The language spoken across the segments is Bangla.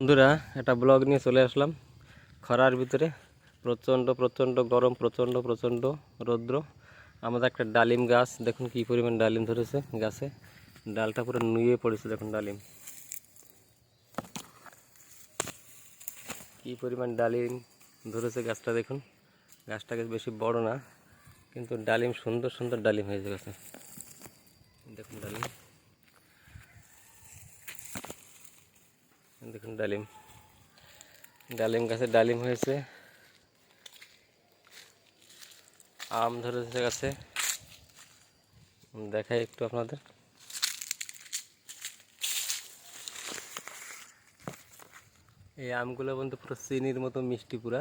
বন্ধুরা, একটা ব্লগ নিয়ে চলে আসলাম। খরার ভিতরে প্রচণ্ড প্রচণ্ড গরম, প্রচণ্ড প্রচণ্ড রৌদ্র। আমাদের একটা ডালিম গাছ, দেখুন কী পরিমাণ ডালিম ধরেছে গাছে। ডালটা পুরো নুয়ে পড়েছে, দেখুন ডালিম। কী পরিমাণ ডালিম ধরেছে গাছটা, দেখুন। গাছটাকে বেশি বড় না, কিন্তু ডালিম সুন্দর সুন্দর ডালিম হয়েছে গাছে। দেখুন ডালিম। দেখুন ডালিম। ডালিম গাছে ডালিম হয়েছে। আম ধরেছে গাছে। দেখাই একটু আপনাদের। এই আমগুলো বন্ধু পুরো চিনির মতো মিষ্টি পুরা।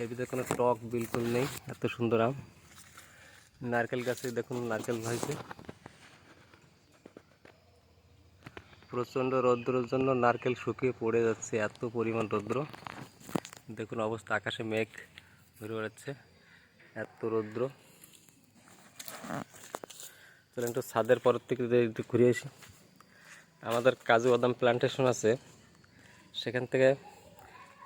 এর ভিতরে কোনো টক বিলকুল নেই, এত সুন্দর আম। নারকেল গাছে দেখুন নারকেল হয়েছে। প্রচণ্ড রৌদ্রের জন্য নারকেল শুকিয়ে পড়ে যাচ্ছে, এত পরিমাণ রৌদ্র। দেখুন অবস্থা, আকাশে মেঘ ঘুরে বেড়াচ্ছে, এত রৌদ্র। একটু ছাদের পরের থেকে একটু ঘুরে আসি। আমাদের কাজু বাদাম প্লান্টেশন আছে। সেখান থেকে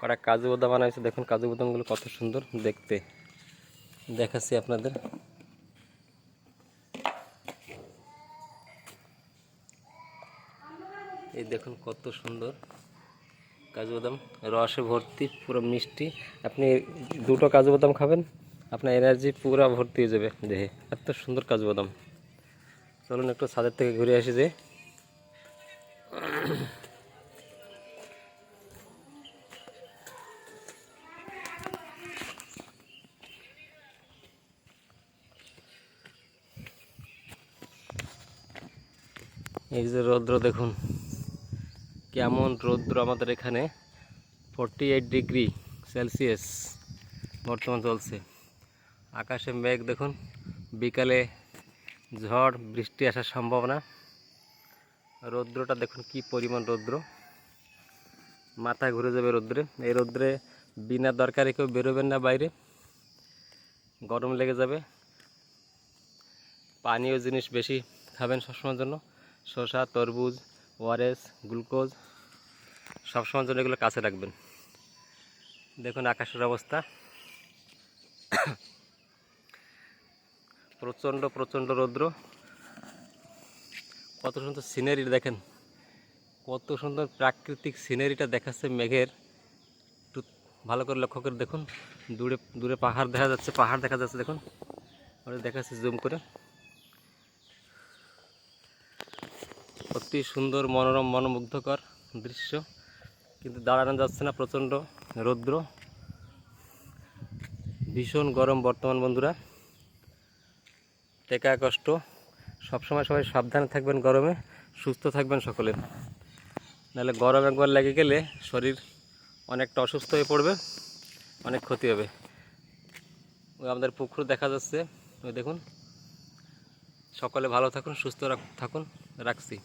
কটা কাজু বাদাম আনা হয়েছে। দেখুন কাজু বাদামগুলো কত সুন্দর দেখতে। দেখাচ্ছি আপনাদের। এই দেখুন কত সুন্দর। কাজু বাদাম, রসে ভর্তি, পুরো মিষ্টি। আপনি দুটো কাজু বাদাম খাবেন, আপনার এনার্জি পুরো ভর্তি হয়ে যাবে দেহে। এত সুন্দর কাজু বাদাম। চলুন একটু ছাদের থেকে ঘুরে আসি যে। এই যে রৌদ্র দেখুন। কেমন রৌদ্র আমাদের এখানে? ফোরটি এইট ডিগ্রি সেলসিয়াস বর্তমান চলছে। আকাশে মেঘ দেখুন, বিকালে ঝড়, বৃষ্টি আসার সম্ভাবনা। রৌদ্রটা দেখুন কি পরিমাণ রৌদ্র। মাথা ঘুরে যাবে রৌদ্রে। এই রৌদ্রে বিনা দরকারে কেউ বেরোবেন না বাইরে। গরম লেগে যাবে। পানীয় জিনিস বেশি খাবেন সবসময়ের জন্য। শসা, তরমুজ ওআরএস, গ্লুকোজ, সবসময়ের জন্য এগুলো কাছে রাখবেন। দেখুন আকাশের অবস্থা। প্রচণ্ড প্রচণ্ড রৌদ্র। কত সুন্দর সিনারি দেখেন। কত সুন্দর প্রাকৃতিক সিনারিটা দেখাচ্ছে মেঘের। একটু ভালো করে লক্ষ্য করে দেখুন। দূরে দূরে পাহাড় দেখা যাচ্ছে, পাহাড় দেখা যাচ্ছে দেখুন। ওটা দেখাচ্ছে জুম করে। অতি সুন্দর, মনোরম, মনোমুগ্ধকর দৃশ্য। কিন্তু দাঁড়ানো যাচ্ছে না, প্রচণ্ড রৌদ্র। ভীষণ গরম বর্তমান বন্ধুরা। টেকা কষ্ট। সবসময় সবাই সাবধানে থাকবেন গরমে, সুস্থ থাকবেন সকলে। নাহলে গরম একবার লেগে গেলে শরীর অনেকটা অসুস্থ হয়ে পড়বে, অনেক ক্ষতি হবে। ওই আমাদের পুকুর দেখা যাচ্ছে। ওই দেখুন। সকলে ভালো থাকুন, সুস্থ থাকুন। রাখছি।